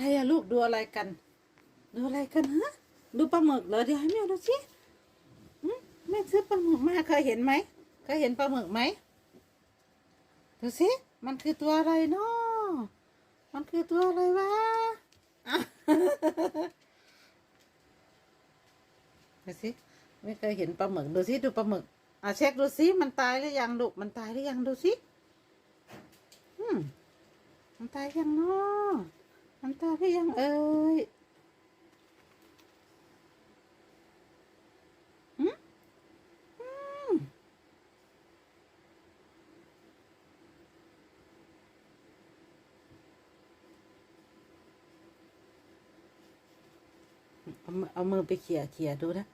อะไรอะลูกดูอะไรกัน ดูอะไรกันฮะดูปลาหมึกเหรอเดี๋ยวให้แม่ดูสิแม่ซื้อปลาหมึกมาเคยเห็นไหมเคยเห็นปลาหมึกไหมดูสิมันคือตัวอะไรเนาะมันคือตัวอะไรวะดูสิไม่เคยเห็นปลาหมึกดูสิดูปลาหมึกอะเช็คดูสิมันตายหรือยังลูกมันตายหรือยังดูสิอืมมันตายยังเนาะ ตาพี่ยังเอ้ยเอามือไปเขี่ยเขี่ยดูนะ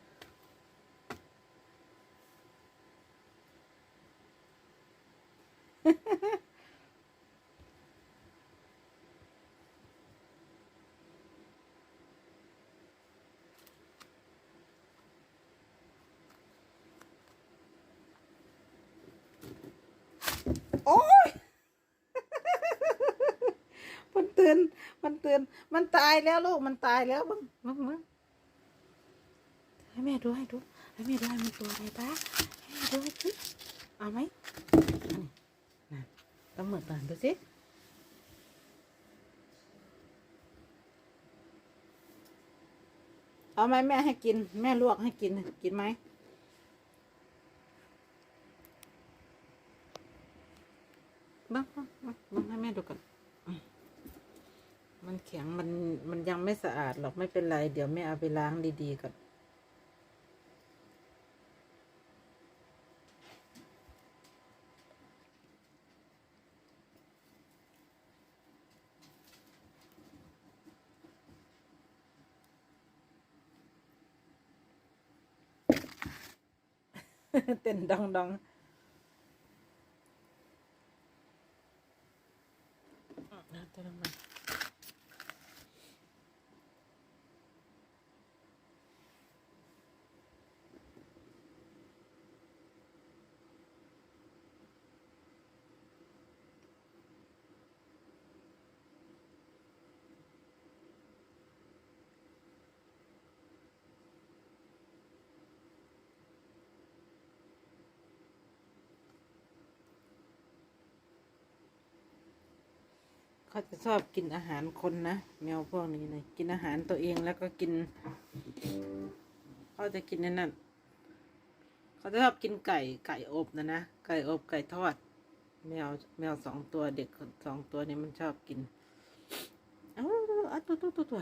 โอ้ย มันเตือนมันเตือนมันตายแล้วลูก มันตายแล้วมึงมึงมึงให้แม่ดูให้ดูให้แม่ดูให้มันตัวอะไรปะให้แม่ดูให้สิเอาไหมนั่นต้องเหมือนกันดูสิเอาไหมแม่ให้กิน แม่ลวกให้กินกินไหมบ้างบ้างบ้างให้แม่ดูก่อน แข็งมันมันยังไม่สะอาดหรอกไม่เป็นไร เดี๋ยวแม่เอาไปล้างดีๆก่อนเต้นดองดองอะเต้นดองดอ เขาจะชอบกินอาหารคนนะแมวพวกนี้เลยกินอาหารตัวเองแล้วก็กิน เขาจะกินนั่นนั่นเขาจะชอบกินไก่ไก่อบนะนะไก่อบไก่ทอด แมวแมวสองตัวเด็กสองตัวนี้มันชอบกินเอาเอาตัวตัวตัวตัว